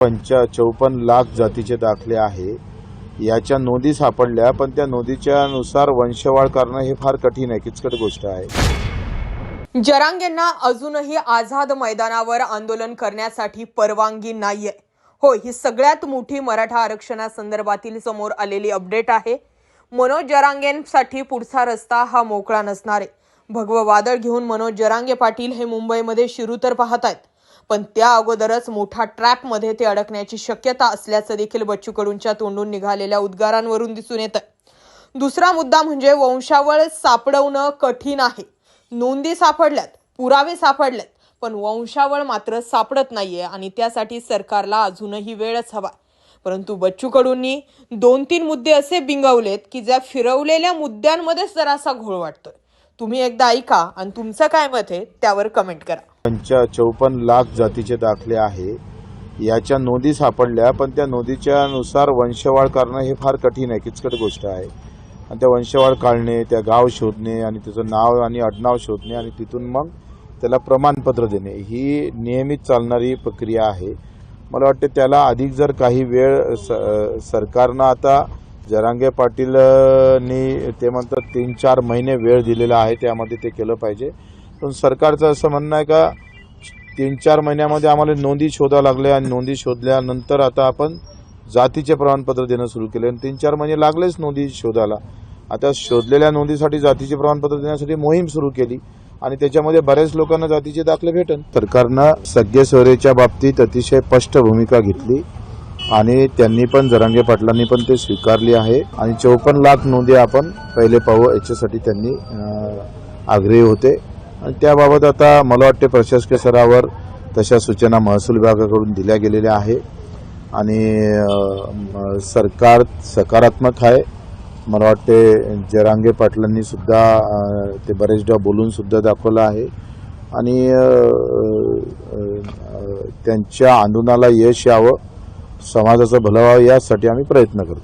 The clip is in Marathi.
पंचा चौपन्न लाख जातीचे दाखले आहे. याच्या नोंदी सापडल्या पण त्या नोंदीच्या नुसार वंशवाळ करणं हे फार कठीण आहे किचकट गोष्ट आहे. जरांगेंना अजूनही आझाद मैदानावर आंदोलन करण्यासाठी परवानगी नाहीये. होय ही सगळ्यात मोठी मराठा आरक्षणासंदर्भातील समोर आलेली अपडेट आहे. मनोज जरांगेंसाठी पुढचा रस्ता हा मोकळा नसणार आहे. भगवं वादळ घेऊन मनोज जरांगे पाटील हे मुंबईमध्ये शिरू तर पाहत आहेत पण त्या अगोदरच मोठा ट्रॅपमध्ये ते अडकण्याची शक्यता असल्याचं देखील बच्चू कडूंच्या तोंडून निघालेल्या उद्गारांवरून दिसून येतं दुसरा मुद्दा म्हणजे वंशावळ सापडवणं कठीण आहे. नोंदी सापडल्यात पुरावे सापडल्यात पण वंशावळ मात्र सापडत नाहीये आणि त्यासाठी सरकारला अजूनही वेळच हवा. परंतु बच्चू कडूंनी दोन तीन मुद्दे असे बिंगवलेत की ज्या फिरवलेल्या मुद्द्यांमध्येच जरासा घोळ वाटतोय. तुम्ही एकदा ऐका आणि तुमचं काय मत आहे त्यावर कमेंट करा. त्यांच्या चौपन्न लाख जातीचे दाखले आहे. याच्या नोंदी सापडल्या पण त्या नोंदीच्या नुसार वंशवाळ करणं हे फार कठीण आहे किचकट गोष्ट आहे. आणि त्या वंशवाळ काढणे त्या गाव शोधणे आणि त्याचं नाव आणि आडनाव शोधणे आणि तिथून मग त्याला प्रमाणपत्र देणे ही नियमित चालणारी प्रक्रिया आहे. मला वाटते त्याला अधिक जर काही वेळ स सरकारनं आता जरांगे पाटीलनी ते म्हणतात तीन चार महिने वेळ दिलेला आहे त्यामध्ये ते केलं पाहिजे. पण सरकारचं असं म्हणणं आहे का तीन चार महिन्यामध्ये आम्हाला नोंदी शोधावं लागल्या. आणि नोंदी शोधल्यानंतर आता आपण जातीचे प्रमाणपत्र देणं सुरू केले. आणि तीन चार महिने लागलेच नोंदी शोधायला. आता शोधलेल्या नोंदीसाठी जातीचे प्रमाणपत्र देण्यासाठी मोहीम सुरू केली. आणि त्याच्यामध्ये बऱ्याच लोकांना जातीचे दाखले भेटन. सरकारनं सगळे सोयरेच्या बाबतीत अतिशय स्पष्ट भूमिका घेतली. आणि त्यांनी पण जरांगे पाटलांनी पण ते स्वीकारली आहे. आणि चौपन्न लाख नोंदी आपण पहिले पाहू याच्यासाठी त्यांनी आग्रही होते. आणि त्याबाबत आता मला वाटते प्रशासकीय स्तरावर तशा सूचना महसूल विभागाकडून दिल्या गेलेल्या आहे. आणि सरकार सकारात्मक आहे. मला वाटते जरांगे पाटलांनी सुद्धा ते बरेचदा बोलून सुद्धा दाखवलं आहे. आणि त्यांच्या आंदोलनाला यश यावं समाजाचं भलं व्हावं यासाठी आम्ही प्रयत्न करतो.